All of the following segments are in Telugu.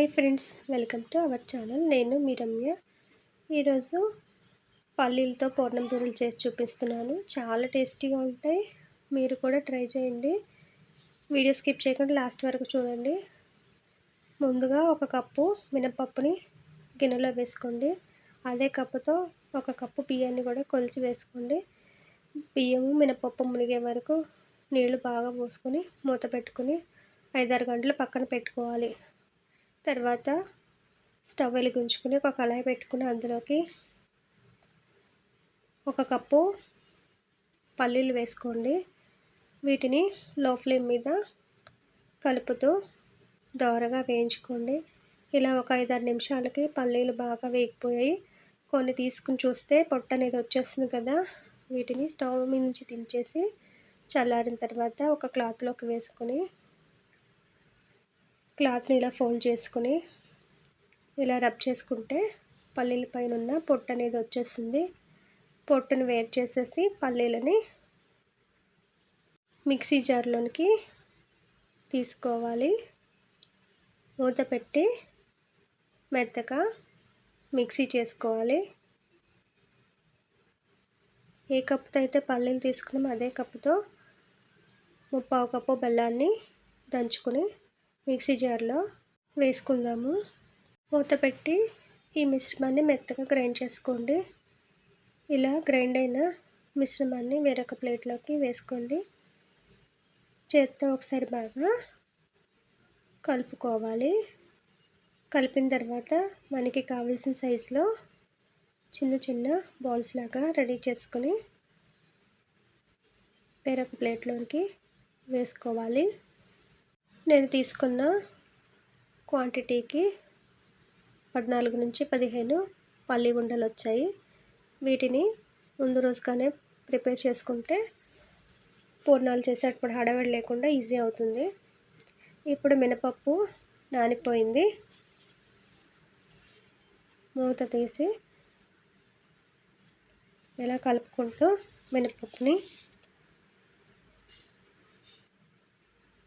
Hi friends welcome to our channel. నేను మీ రమ్య. ఈరోజు పల్లీలతో పూర్ణం బూరెలు చేసి చూపిస్తున్నాను. చాలా టేస్టీగా ఉంటాయి. మీరు కూడా ట్రై చేయండి. వీడియో స్కిప్ చేయకుండా లాస్ట్ వరకు చూడండి. ముందుగా ఒక కప్పు మినపప్పుని గిన్నెలో వేసుకోండి. అదే కప్పుతో ఒక కప్పు బియ్యాన్ని కూడా కొలిచి వేసుకోండి. బియ్యము మినపప్పు మునిగే వరకు నీళ్ళు బాగా పోసుకొని మూత పెట్టుకుని ఐదారు గంటలు పక్కన పెట్టుకోవాలి. తర్వాత స్టవ్ వెలిగించుకుని ఒక కళాయి పెట్టుకుని అందులోకి ఒక కప్పు పల్లీలు వేసుకోండి. వీటిని లో ఫ్లేమ్ మీద కలుపుతూ దోరగా వేయించుకోండి. ఇలా ఒక ఐదారు నిమిషాలకి పల్లీలు బాగా వేగిపోయాయి. కొన్ని తీసుకుని చూస్తే పొట్ట అనేది వచ్చేస్తుంది కదా. వీటిని స్టవ్ మీద నుంచి దించేసి చల్లారిన తర్వాత ఒక క్లాత్లోకి వేసుకొని క్లాత్ని ఇలా ఫోల్డ్ చేసుకుని ఇలా రబ్ చేసుకుంటే పల్లీల పైన ఉన్న పొట్టు అనేది వచ్చేస్తుంది. పొట్టును వేరు చేసేసి పల్లీలని మిక్సీ జార్లోనికి తీసుకోవాలి. మూత పెట్టి మెత్తగా మిక్సీ చేసుకోవాలి. ఏ కప్పుతో అయితే పల్లీలు తీసుకున్నామో అదే కప్పుతో ముప్పావు కప్పు బెల్లాన్ని దంచుకొని మిక్సీ జార్లో వేసుకుందాము. మూత పెట్టి ఈ మిశ్రమాన్ని మెత్తగా గ్రైండ్ చేసుకోండి. ఇలా గ్రైండ్ అయిన మిశ్రమాన్ని వేరొక ప్లేట్లోకి వేసుకోండి. చేత్తో ఒకసారి బాగా కలుపుకోవాలి. కలిపిన తర్వాత మనకి కావాల్సిన సైజులో చిన్న చిన్న బాల్స్ లాగా రెడీ చేసుకొని వేరొక ప్లేట్లోకి వేసుకోవాలి. నేను తీసుకున్న క్వాంటిటీకి పద్నాలుగు నుంచి పదిహేను పల్లి ఉండలు వచ్చాయి. వీటిని ముందు రోజుగానే ప్రిపేర్ చేసుకుంటే పూర్ణాలు చేసేటప్పుడు హడావిడి లేకుండా ఈజీ అవుతుంది. ఇప్పుడు మినపప్పు నానిపోయింది. మూత తీసి ఇలా కలుపుకుంటూ మినపప్పుని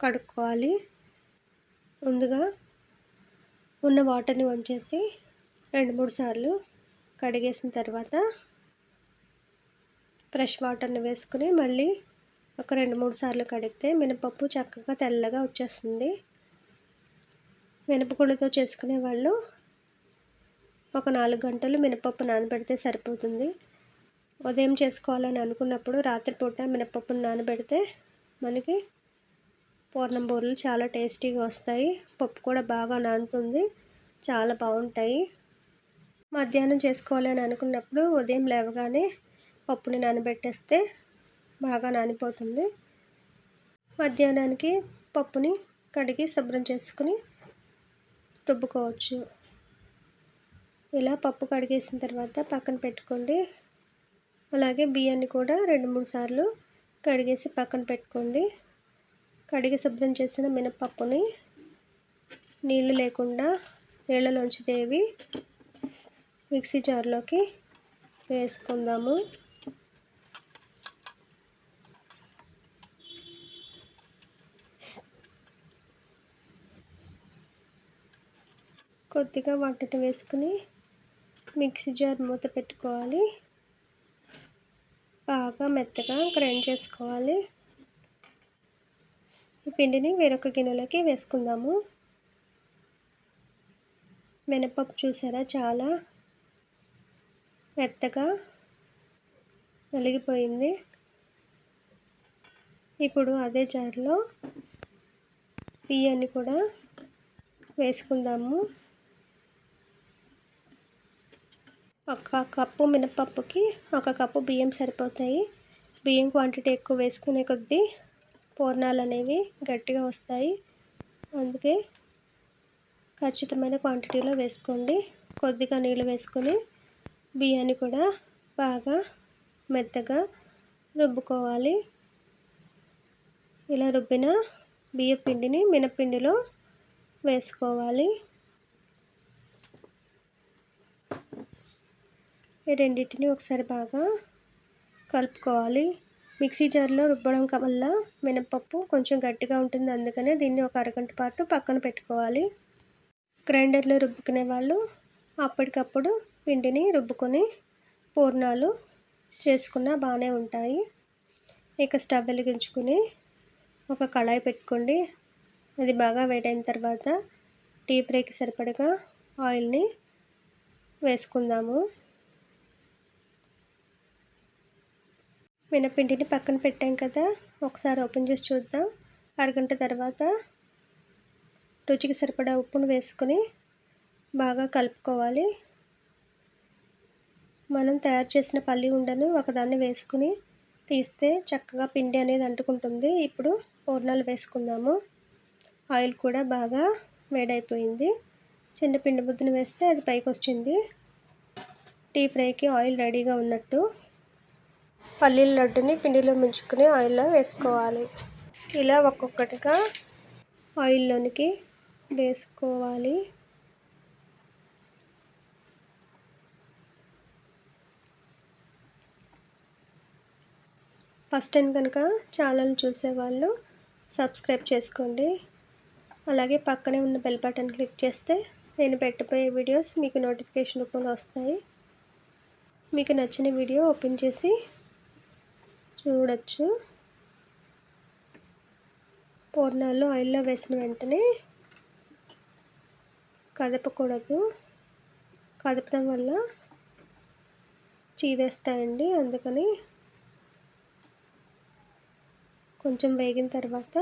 కడుక్కోవాలి. ముందుగా ఉన్న వాటర్ని వంచేసి రెండు మూడు సార్లు కడిగేసిన తర్వాత ఫ్రెష్ వాటర్ని వేసుకుని మళ్ళీ ఒక రెండు మూడు సార్లు కడిగితే మినపప్పు చక్కగా తెల్లగా వచ్చేస్తుంది. మినపగుళ్ళతో చేసుకునే వాళ్ళు ఒక నాలుగు గంటలు మినపప్పు నానబెడితే సరిపోతుంది. ఉదయం చేసుకోవాలని అనుకున్నప్పుడు రాత్రిపూట మినపప్పును నానబెడితే మనకి పూర్ణం బూరెలు చాలా టేస్టీగా వస్తాయి. పప్పు కూడా బాగా నానుతుంది. చాలా బాగుంటాయి. మధ్యాహ్నం చేసుకోవాలని అనుకున్నప్పుడు ఉదయం లేవగానే పప్పుని నానబెట్టేస్తే బాగా నానిపోతుంది. మధ్యాహ్నానికి పప్పుని కడిగి శుభ్రం చేసుకుని రుబ్బుకోవచ్చు. ఇలా పప్పు కడిగేసిన తర్వాత పక్కన పెట్టుకోండి. అలాగే బియ్యాన్ని కూడా రెండు మూడు సార్లు కడిగేసి పక్కన పెట్టుకోండి. కడిగి శుభ్రం చేసిన మినపప్పుని నీళ్ళు లేకుండా నీళ్ళలోంచి దేవి మిక్సీ జార్లోకి వేసుకుందాము. కొద్దిగా వాటిని వేసుకుని మిక్సీ జార్ మూత పెట్టుకోవాలి. బాగా మెత్తగా గ్రైండ్ చేసుకోవాలి. ఈ పిండిని వేరొక గిన్నెలోకి వేసుకుందాము. మినపప్పు చూసారా? చాలా మెత్తగా నలిగిపోయింది. ఇప్పుడు అదే జార్లో బియ్యాన్ని కూడా వేసుకుందాము. ఒక కప్పు మినపప్పుకి ఒక కప్పు బియ్యం సరిపోతాయి. బియ్యం క్వాంటిటీ ఎక్కువ వేసుకునే కొద్దీ పూర్ణాలు అనేవి గట్టిగా వస్తాయి. అందుకే ఖచ్చితమైన క్వాంటిటీలో వేసుకోండి. కొద్దిగా నీళ్ళు వేసుకొని బియ్యాన్ని కూడా బాగా మెత్తగా రుబ్బుకోవాలి. ఇలా రుబ్బిన బియ్య పిండిని మినపిండిలో వేసుకోవాలి. ఈ రెండింటిని ఒకసారి బాగా కలుపుకోవాలి. మిక్సీ జార్లో రుబ్బడం వల్ల మినపప్పు కొంచెం గట్టిగా ఉంటుంది. అందుకనే దీన్ని ఒక అరగంట పాటు పక్కన పెట్టుకోవాలి. గ్రైండర్లో రుబ్బుకునే వాళ్ళు అప్పటికప్పుడు పిండిని రుబ్బుకొని పూర్ణాలు చేసుకున్న బాగానే ఉంటాయి. ఇక స్టవ్ వెలిగించుకుని ఒక కళాయి పెట్టుకోండి. అది బాగా వేడైన తర్వాత టీ ఫ్రైకి సరిపడగా ఆయిల్ని వేసుకుందాము. మినపిండిని పక్కన పెట్టాం కదా ఒకసారి ఓపెన్ చేసి చూద్దాం. అరగంట తర్వాత రుచికి సరిపడా ఉప్పును వేసుకుని బాగా కలుపుకోవాలి. మనం తయారు చేసిన పల్లి ఉండను ఒకదాన్ని వేసుకుని తీస్తే చక్కగా పిండి అనేది అంటుకుంటుంది. ఇప్పుడు పూర్ణాలు వేసుకుందాము. ఆయిల్ కూడా బాగా వేడైపోయింది. చిన్న పిండి ముద్దను వేస్తే అది పైకి వచ్చింది టీ ఫ్రైకి ఆయిల్ రెడీగా ఉన్నట్టు పల్లీల లడ్డుని పిండిలో ముంచుకుని ఆయిల్లో వేసుకోవాలి. ఇలా ఒక్కొక్కటిగా ఆయిల్లోనికి వేసుకోవాలి. ఫస్ట్ టైం కనుక ఛానల్ చూసేవాళ్ళు సబ్స్క్రైబ్ చేసుకోండి. అలాగే పక్కనే ఉన్న బెల్ బటన్ క్లిక్ చేస్తే నేను పెట్టబోయే వీడియోస్ మీకు నోటిఫికేషన్ రూపంలో వస్తాయి. మీకు నచ్చిన వీడియో ఓపెన్ చేసి చూడొచ్చు. పూర్ణాలు ఆయిల్లో వేసిన వెంటనే కదపకూడదు. కదపడం వల్ల చీదేస్తాయండి. అందుకని కొంచెం వేగిన తర్వాత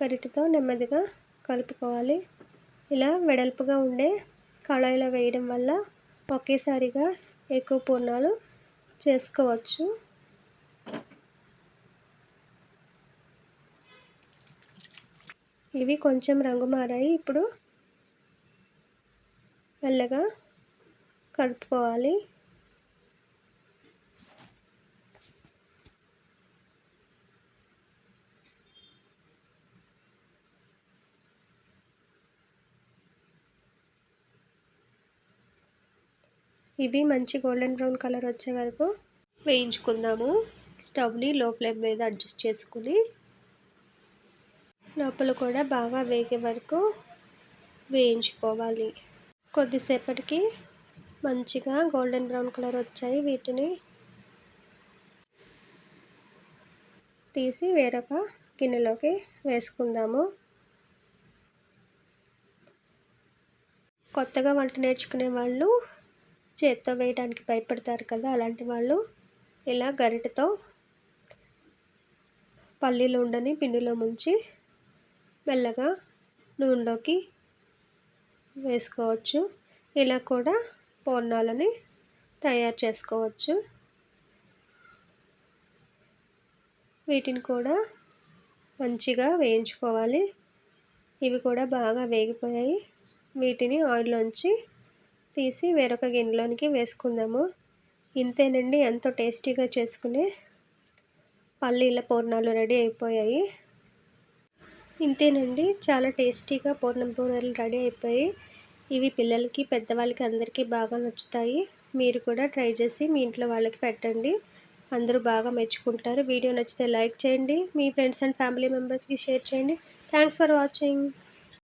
కరిటితో నెమ్మదిగా కలుపుకోవాలి. ఇలా వెడల్పుగా ఉండే కళాయిలో వేయడం వల్ల ఒకేసారిగా ఎక్కువ పూర్ణాలు చేసుకోవచ్చు. ఇవి కొంచెం రంగు మారాయి. ఇప్పుడు మెల్లగా కలుపుకోవాలి. ఇవి మంచి గోల్డెన్ బ్రౌన్ కలర్ వచ్చే వరకు వేయించుకుందాము. స్టవ్ని లో ఫ్లేమ్ మీద అడ్జస్ట్ చేసుకుని లోపల కూడా బాగా వేగే వరకు వేయించుకోవాలి. కొద్దిసేపటికి మంచిగా గోల్డెన్ బ్రౌన్ కలర్ వచ్చాయి వీటిని. తీసి వేరొక గిన్నెలోకి వేసుకుందాము. కొత్తగా వంట నేర్చుకునే వాళ్ళు చేత్తో వేయడానికి భయపడతారు కదా అలాంటి వాళ్ళు. ఇలా గరిటతో పల్లీలు ఉండని పిండిలో ముంచి మెల్లగా నూనెలోకి వేసుకోవచ్చు. ఇలా కూడా పూర్ణాలని తయారు చేసుకోవచ్చు. వీటిని కూడా మంచిగా వేయించుకోవాలి. ఇవి కూడా బాగా వేగిపోయాయి. వీటిని ఆయిల్లోంచి తీసి వేరొక గిన్నెలోనికి వేసుకుందాము. ఇంతేనండి ఎంతో టేస్టీగా చేసుకునే పల్లీల పూర్ణాలు రెడీ అయిపోయాయి. ఇంతేనండి. చాలా టేస్టీగా పూర్ణం పూర్ణాలు రెడీ అయిపోయి ఇవి పిల్లలకి పెద్దవాళ్ళకి అందరికీ బాగా నచ్చుతాయి. మీరు కూడా ట్రై చేసి మీ ఇంట్లో వాళ్ళకి పెట్టండి. అందరూ బాగా మెచ్చుకుంటారు. వీడియో నచ్చితే లైక్ చేయండి. మీ ఫ్రెండ్స్ అండ్ ఫ్యామిలీ మెంబర్స్కి షేర్ చేయండి. Thanks for watching.